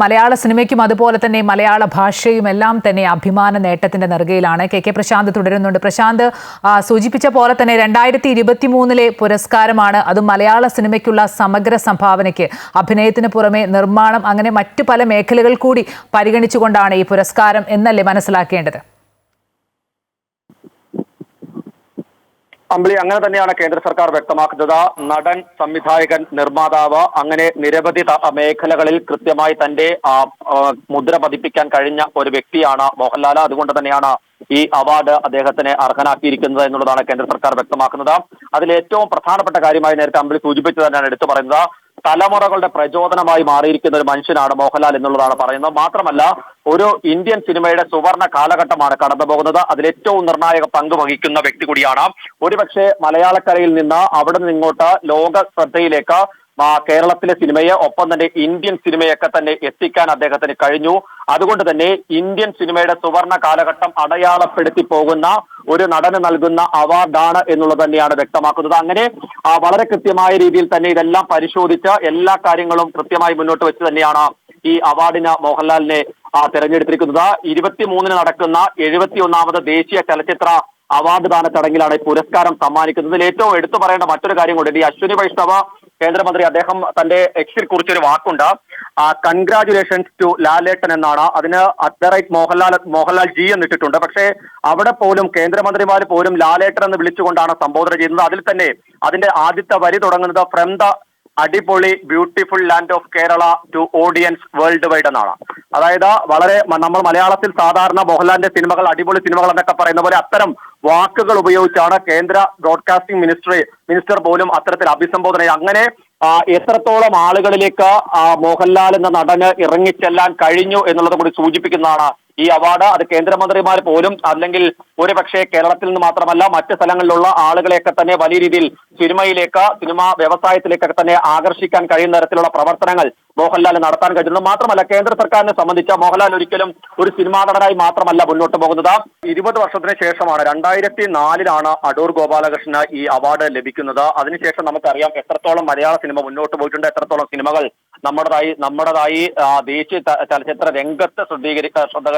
മലയാള സിനിമയ്ക്കും അതുപോലെ തന്നെ മലയാള ഭാഷയും എല്ലാം തന്നെ അഭിമാന നേട്ടത്തിന്റെ നെറുകയിലാണ്. കെ കെ പ്രശാന്ത് തുടരുന്നുണ്ട്. പ്രശാന്ത് സൂചിപ്പിച്ച പോലെ തന്നെ രണ്ടായിരത്തി ഇരുപത്തി മൂന്നിലെ പുരസ്കാരമാണ്. അത് മലയാള സിനിമയ്ക്കുള്ള സമഗ്ര സംഭാവനയ്ക്ക്. അഭിനയത്തിന് പുറമെ നിർമ്മാണം അങ്ങനെ മറ്റു പല മേഖലകൾ കൂടി പരിഗണിച്ചുകൊണ്ടാണ് ഈ പുരസ്കാരം എന്നല്ലേ മനസ്സിലാക്കേണ്ടത്? അമ്പിളി അങ്ങനെ തന്നെയാണ് കേന്ദ്ര സർക്കാർ വ്യക്തമാക്കുന്നത്. നടൻ സംവിധായകൻ നിർമ്മാതാവ് അങ്ങനെ നിരവധി മേഖലകളിൽ കൃത്യമായി തന്റെ മുദ്ര പതിപ്പിക്കാൻ കഴിഞ്ഞ ഒരു വ്യക്തിയാണ് മോഹൻലാൽ. അതുകൊണ്ട് തന്നെയാണ് ഈ അവാർഡ് അദ്ദേഹത്തിന് അർഹനാക്കിയിരിക്കുന്നത് എന്നുള്ളതാണ് കേന്ദ്ര സർക്കാർ വ്യക്തമാക്കുന്നത്. അതിൽ ഏറ്റവും പ്രധാനപ്പെട്ട കാര്യമായി നേരത്തെ അമ്പിളി സൂചിപ്പിച്ചു തന്നെയാണ് എടുത്തു പറയുന്നത്. തലമുറകളുടെ പ്രചോദനമായി മാറിയിരിക്കുന്ന ഒരു മനുഷ്യനാണ് മോഹൻലാൽ എന്നുള്ളതാണ് പറയുന്നത്. മാത്രമല്ല ഒരു ഇന്ത്യൻ സിനിമയുടെ സുവർണ കാലഘട്ടമാണ് കടന്നു പോകുന്നത്. അതിൽ ഏറ്റവും നിർണായക പങ്ക് വഹിക്കുന്ന വ്യക്തി കൂടിയാണ്. ഒരുപക്ഷെ മലയാളക്കരയിൽ നിന്ന് അവിടെ നിന്ന് ഇങ്ങോട്ട് ലോക ശ്രദ്ധയിലേക്ക് കേരളത്തിലെ സിനിമയെ ഒപ്പം തന്നെ ഇന്ത്യൻ സിനിമയൊക്കെ തന്നെ എത്തിക്കാൻ അദ്ദേഹത്തിന് കഴിഞ്ഞു. അതുകൊണ്ട് തന്നെ ഇന്ത്യൻ സിനിമയുടെ സുവർണ കാലഘട്ടം അടയാളപ്പെടുത്തി പോകുന്ന ഒരു നടന് നൽകുന്ന അവാർഡാണ് എന്നുള്ളത് തന്നെയാണ് വ്യക്തമാക്കുന്നത്. അങ്ങനെ വളരെ കൃത്യമായ രീതിയിൽ തന്നെ ഇതെല്ലാം പരിശോധിച്ച് എല്ലാ കാര്യങ്ങളും കൃത്യമായി മുന്നോട്ട് വെച്ച് തന്നെയാണ് ഈ അവാർഡിന് മോഹൻലാലിനെ തിരഞ്ഞെടുത്തിരിക്കുന്നത്. ഇരുപത്തിമൂന്നിന് നടക്കുന്ന എഴുപത്തി ഒന്നാമത് ദേശീയ ചലച്ചിത്ര അവാർഡ് ദാന ചടങ്ങിലാണ് ഈ പുരസ്കാരം സമ്മാനിക്കുന്നത്. ഇതിൽ ഏറ്റവും എടുത്തു പറയേണ്ട മറ്റൊരു കാര്യം കൂടി ഈ അശ്വിനി വൈഷ്ണവ കേന്ദ്രമന്ത്രി അദ്ദേഹം തന്റെ എക്സിൽ കുറിച്ചൊരു വാക്കുണ്ട്. കൺഗ്രാചുലേഷൻസ് ടു ലാലേട്ടൻ എന്നാണ്. അതിന് at the right Mohanlal Mohanlal ji എന്നിട്ടിട്ടുണ്ട്. പക്ഷേ അവിടെ പോലും കേന്ദ്രമന്ത്രിമാർ പോലും ലാലേട്ടൻ എന്ന് വിളിച്ചുകൊണ്ടാണ് സംബോധന ചെയ്യുന്നത് അതിൽ തന്നെ അതിന്റെ ആദ്യത്തെ വരി തുടങ്ങുന്നത് ഫ്രം ദ അടിപൊളി beautiful land of Kerala to audiences worldwide എന്നാണ്. അതായത് വളരെ നമ്മൾ മലയാളത്തിൽ സാധാരണ മോഹൻലാലിന്റെ സിനിമകൾ അടിപൊളി സിനിമകൾ എന്നൊക്കെ പറയുന്ന പോലെ അത്തരം വാക്കുകൾ ഉപയോഗിച്ചാണ് കേന്ദ്ര ബ്രോഡ്കാസ്റ്റിംഗ് മിനിസ്ട്രി മിനിസ്റ്റർ പോലും അത്തരത്തിൽ അഭിസംബോധന അങ്ങനെ എത്രത്തോളം ആളുകളിലേക്ക് മോഹൻലാൽ എന്ന നടന് ഇറങ്ങിച്ചെല്ലാൻ കഴിഞ്ഞു എന്നുള്ളത് കൂടി സൂചിപ്പിക്കുന്നതാണ് ഈ അവാർഡ് അത് കേന്ദ്രമന്ത്രിമാർ പോലും അല്ലെങ്കിൽ ഒരു പക്ഷേ കേരളത്തിൽ നിന്ന് മാത്രമല്ല മറ്റ് സ്ഥലങ്ങളിലുള്ള ആളുകളെയൊക്കെ തന്നെ വലിയ രീതിയിൽ സിനിമയിലേക്ക് സിനിമാ വ്യവസായത്തിലേക്കൊക്കെ തന്നെ ആകർഷിക്കാൻ കഴിയുന്ന തരത്തിലുള്ള പ്രവർത്തനങ്ങൾ മോഹൻലാൽ നടത്താൻ കഴിയുന്നത് മാത്രമല്ല കേന്ദ്ര സർക്കാരിനെ സംബന്ധിച്ച മോഹൻലാൽ ഒരിക്കലും ഒരു സിനിമാ നടനായി മാത്രമല്ല മുന്നോട്ട് പോകുന്നത്. ഇരുപത് വർഷത്തിന് ശേഷമാണ് രണ്ടായിരത്തി നാലിലാണ് അടൂർ ഗോപാലകൃഷ്ണന് ഈ അവാർഡ് ലഭിക്കുന്നത്. അതിനുശേഷം നമുക്കറിയാം എത്രത്തോളം മലയാള സിനിമ മുന്നോട്ട് പോയിട്ടുണ്ട് എത്രത്തോളം സിനിമകൾ നമ്മുടേതായി നമ്മുടേതായി ദേശീയ ചലച്ചിത്ര രംഗത്ത് ശ്രദ്ധീകരിക്ക ശ്രദ്ധ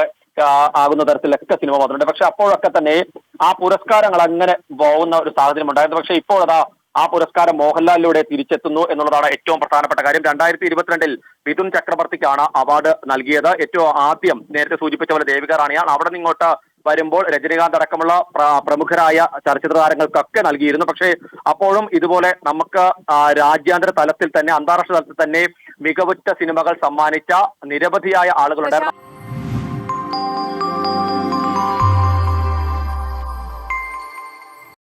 ആകുന്ന തരത്തിലൊക്കെ സിനിമ വന്നിട്ടുണ്ട്. പക്ഷെ അപ്പോഴൊക്കെ തന്നെ ആ പുരസ്കാരങ്ങൾ അങ്ങനെ പോകുന്ന ഒരു സാഹചര്യം ഉണ്ടായിരുന്നു. പക്ഷെ ഇപ്പോഴതാ ആ പുരസ്കാരം മോഹൻലാലിലൂടെ തിരിച്ചെത്തുന്നു എന്നുള്ളതാണ് ഏറ്റവും പ്രധാനപ്പെട്ട കാര്യം. രണ്ടായിരത്തി ഇരുപത്തിരണ്ടിൽ മിഥുൻ ചക്രവർത്തിക്കാണ് അവാർഡ് നൽകിയത്. ഏറ്റവും ആദ്യം നേരത്തെ സൂചിപ്പിച്ച പോലെ ദേവിക റാണിയാണ്. അവിടെ നിന്ന് ഇങ്ങോട്ട് വരുമ്പോൾ രജനീകാന്ത് അടക്കമുള്ള പ്രമുഖരായ ചലച്ചിത്ര താരങ്ങൾക്കൊക്കെ നൽകിയിരുന്നു. പക്ഷേ അപ്പോഴും ഇതുപോലെ നമുക്ക് രാജ്യാന്തര തലത്തിൽ തന്നെ അന്താരാഷ്ട്ര തലത്തിൽ തന്നെ മികവുറ്റ സിനിമകൾ സമ്മാനിച്ച നിരവധിയായ ആളുകളുണ്ടായിരുന്നു.